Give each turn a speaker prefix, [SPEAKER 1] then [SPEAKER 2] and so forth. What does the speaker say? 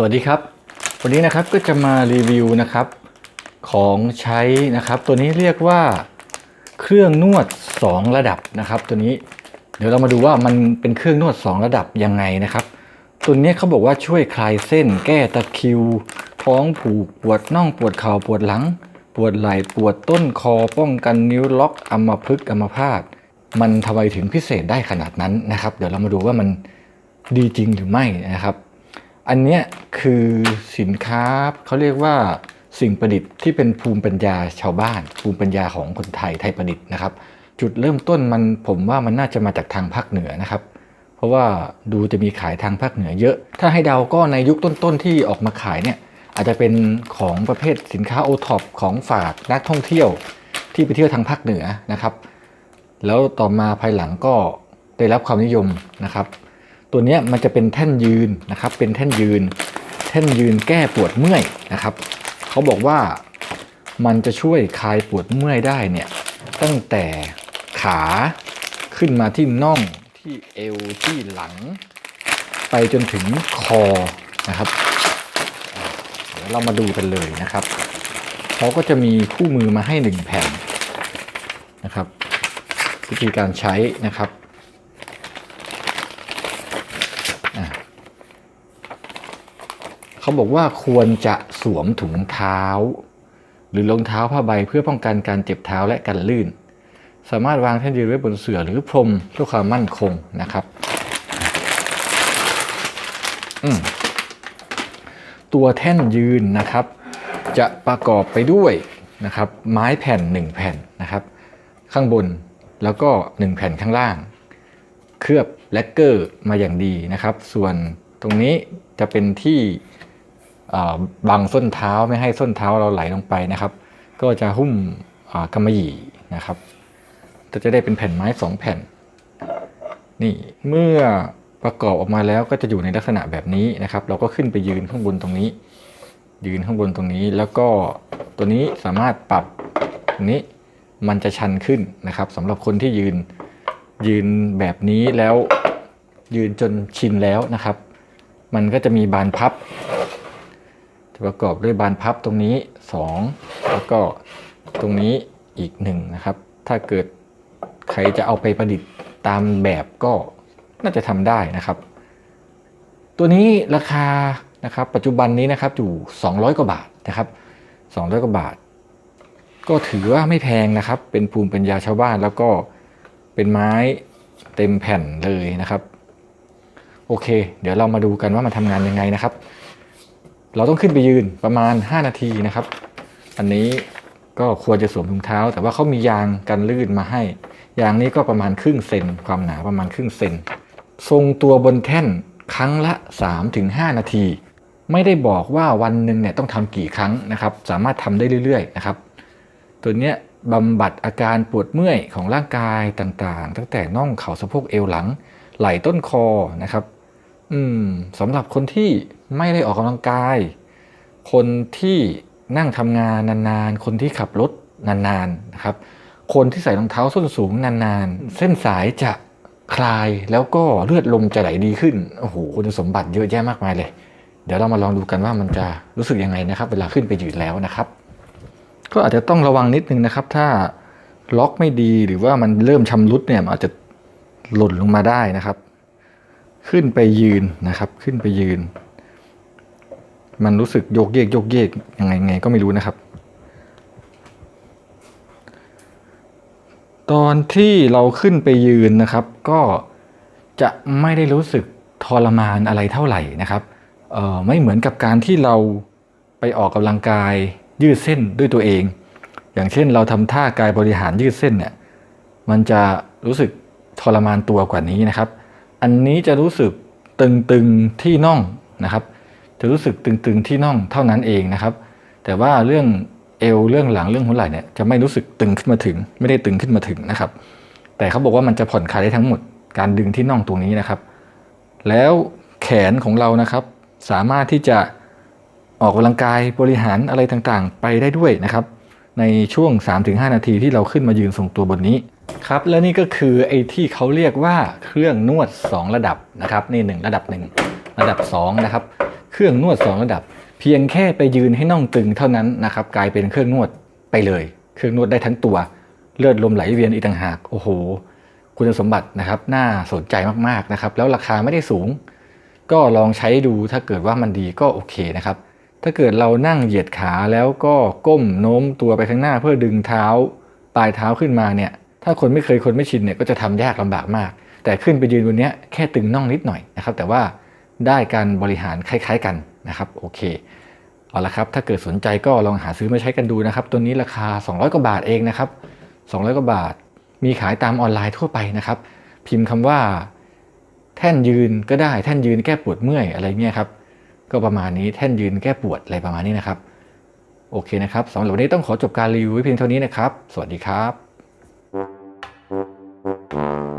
[SPEAKER 1] สวัสดีครับ วันนี้นะครับก็จะมารีวิวนะครับของใช้นะครับตัวนี้เรียกว่าเครื่องนวด 2 ระดับนะครับ ตัวนี้เดี๋ยวเรามาดูว่ามันเป็นเครื่องนวด 2 ระดับยังไงนะครับ ตัวนี้เขาบอกว่าช่วยคลายเส้น แก้ตะคิว ท้องผูกปวดน่องปวดเข่าปวดหลัง ปวดไหล่ปวดต้นคอป้องกันนิ้วล็อกอัมพฤกษ์อัมพาตมันทำไมถึงพิเศษได้ขนาดนั้นนะครับ เดี๋ยวเรามาดูว่ามันดีจริงหรือไม่นะครับ อันเนี้ยคือสินค้าเขาเรียกว่าสิ่งประดิษฐ์ที่เป็นภูมิปัญญาชาวบ้าน ภูมิปัญญาของคนไทยไทยประดิษฐ์นะครับ จุดเริ่มต้นมันผมว่ามันน่าจะมาจากทางภาคเหนือนะครับ เพราะว่าดูจะมีขายทางภาคเหนือเยอะ ถ้าให้เดาก็ในยุคต้นๆที่ออกมาขายเนี่ยอาจจะเป็นของประเภทสินค้าโอท็อปของฝากนักท่องเที่ยวที่ไปเที่ยวทางภาคเหนือนะครับ แล้วต่อมาภายหลังก็ได้รับความนิยมนะครับ ตัวนี้มันจะเป็นแท่นยืนนะครับ เป็นแท่นยืน แท่นยืนแก้ปวดเมื่อยนะครับ เขาบอกว่ามันจะช่วยคลายปวดเมื่อยได้เนี่ยตั้งแต่ขาขึ้นมาที่น่องที่เอวที่หลัง ไปจนถึงคอนะครับเดี๋ยวเรามาดูกันเลยนะครับเขาก็จะมีคู่มือมาให้หนึ่งแผ่นนะครับ วิธีการใช้นะครับ เขาบอกว่าควรจะสวมถุงเท้า หรือรองเท้าผ้าใบเพื่อป้องกันการเจ็บเท้าและกันลื่น สามารถวางแท่นยืนไว้บนเสื่อหรือพรมเพื่อความมั่นคงนะครับตัวแท่นยืนนะครับ จะประกอบไปด้วยนะครับ ไม้แผ่น 1 แผ่นนะครับ ข้างบนแล้วก็ 1 แผ่นข้างล่าง เคลือบแลกเกอร์มาอย่างดีนะครับ ส่วนตรงนี้จะเป็นที่ บังส้นเท้าไม่ให้ส้นเท้าเราไหลลงไปนะครับ ก็จะหุ้มกำมะหยี่นะครับก็จะได้เป็นแผ่นไม้สองแผ่น นี่เมื่อประกอบออกมาแล้วก็จะอยู่ในลักษณะแบบนี้นะครับ เราก็ขึ้นไปยืนข้างบนตรงนี้ ยืนข้างบนตรงนี้ แล้วก็ตัวนี้สามารถปรับตรงนี้มันจะชันขึ้นนะครับสำหรับคนที่ยืนยืนแบบนี้แล้วยืนจนชินแล้วนะครับ มันก็จะมีบานพับ จะประกอบด้วยบานพับตรงนี้ 2 แล้วก็ตรงนี้อีกหนึ่งนะครับ ถ้าเกิดใครจะเอาไปประดิษฐ์ตามแบบก็น่าจะทำได้นะครับ ตัวนี้ราคานะครับ ปัจจุบันนี้นะครับอยู่ 200 กว่าบาทนะครับ 200 กว่าบาท ก็ถือว่าไม่แพงนะครับ เป็นภูมิปัญญาชาวบ้านแล้วก็เป็นไม้เต็มแผ่นเลยนะครับ โอเค เดี๋ยวเรามาดูกันว่ามันทำงานยังไงนะครับ เราต้องขึ้นไปยืนประมาณ 5 นาทีนะครับ อันนี้ก็ควรจะสวมถุงเท้า แต่ว่าเขามียางกันลื่นมาให้ ยางนี้ก็ประมาณครึ่งเซนความหนาประมาณครึ่งเซนทรงตัวบนแท่นครั้งละ 3-5 นาที ไม่ได้บอกว่าวันหนึ่งเนี่ยต้องทำกี่ครั้งนะครับ สามารถทำได้เรื่อยๆนะครับ ตัวเนี้ยบำบัดอาการปวดเมื่อยของร่างกายต่างๆ ตั้งแต่น่องเข่าสะโพกเอวหลัง ไหล่ต้นคอนะครับ อืมสำหรับคนที่ไม่ได้ออกกำลังกาย คนที่นั่งทำงานนานๆ คนที่ขับรถนานๆนะครับ คนที่ใส่รองเท้าส้นสูงนานๆ เส้นสายจะคลายแล้วก็เลือดลมจะไหลดีขึ้น โอ้โห คุณสมบัติเยอะแยะมากมายเลย เดี๋ยวเรามาลองดูกันว่ามันจะรู้สึกยังไงนะครับ เวลาขึ้นไปยืนแล้วนะครับ ก็อาจจะต้องระวังนิดนึงนะครับ ถ้าล็อกไม่ดีหรือว่ามันเริ่มชำรุดเนี่ยมันอาจจะหล่นลงมาได้นะครับ ขึ้นไปยืนนะครับขึ้นไปยืน มันรู้สึกโยกเยกโยกเยกยังไงไงก็ไม่รู้นะครับ ตอนที่เราขึ้นไปยืนนะครับ ก็จะไม่ได้รู้สึกทรมานอะไรเท่าไหร่นะครับเออไม่เหมือนกับการที่เราไปออกกำลังกายยืดเส้นด้วยตัวเอง อย่างเช่นเราทำท่ากายบริหารยืดเส้นเนี่ยมันจะรู้สึกทรมานตัวกว่านี้นะครับ อันนี้จะรู้สึกตึงๆที่น่องนะครับ จะรู้สึกตึงๆที่น่องเท่านั้นเองนะครับ แต่ว่าเรื่องเอวเรื่องหลังเรื่องหัวไหล่เนี่ยจะไม่รู้สึกตึงขึ้นมาถึง ไม่ได้ตึงขึ้นมาถึงนะครับ แต่เขาบอกว่ามันจะผ่อนคลายได้ทั้งหมดการดึงที่น่องตรงนี้นะครับ แล้วแขนของเรานะครับ สามารถที่จะออกกำลังกายบริหารอะไรต่างๆ ไปได้ด้วยนะครับ ในช่วง 3-5 นาทีที่เราขึ้นมายืนทรงตัวบนนี้ ครับและนี่ก็คือไอ้ที่เขาเรียกว่าเครื่องนวด 2 ระดับนะครับนี่1ระดับ 1 ระดับ2นะครับเครื่องนวด 2 ระดับ เพียงแค่ไปยืนให้น่องตึงเท่านั้นนะครับกลายเป็นเครื่องนวดไปเลย เครื่องนวดได้ทั้งตัว เลือดลมไหลเวียนอีกต่างหากโอ้โห คุณสมบัตินะครับน่าสนใจมากๆนะครับแล้วราคาไม่ได้สูง ก็ลองใช้ดูถ้าเกิดว่ามันดีก็โอเคนะครับถ้าเกิดเรานั่งเหยียดขาแล้วก็ก้มโน้มตัวไปข้างหน้าเพื่อดึงเท้า ปลายเท้าขึ้นมาเนี่ย ถ้าคนไม่เคยคนไม่ชินเนี่ยก็จะทำยากลำบากมาก แต่ขึ้นไปยืนบนนี้แค่ตึงน่องนิดหน่อยนะครับ แต่ว่าได้การบริหารคล้าย ๆกันนะครับโอเคเอาละครับถ้าเกิดสนใจก็ลองหาซื้อมาใช้กันดูนะครับ ตัวนี้ราคา 200 กว่าบาทเองนะครับ 200 กว่าบาท มีขายตามออนไลน์ทั่วไปนะครับ พิมพ์คำว่า แท่นยืนก็ได้แท่นยืนแก้ปวดเมื่อยอะไรเงี้ยครับก็ประมาณนี้แท่นยืนแก้ปวดอะไรประมาณนี้นะครับ โอเคนะครับสำหรับวันนี้ต้องขอจบการรีวิวไว้เพียงเท่านี้นะครับ สวัสดีครับ Thank you.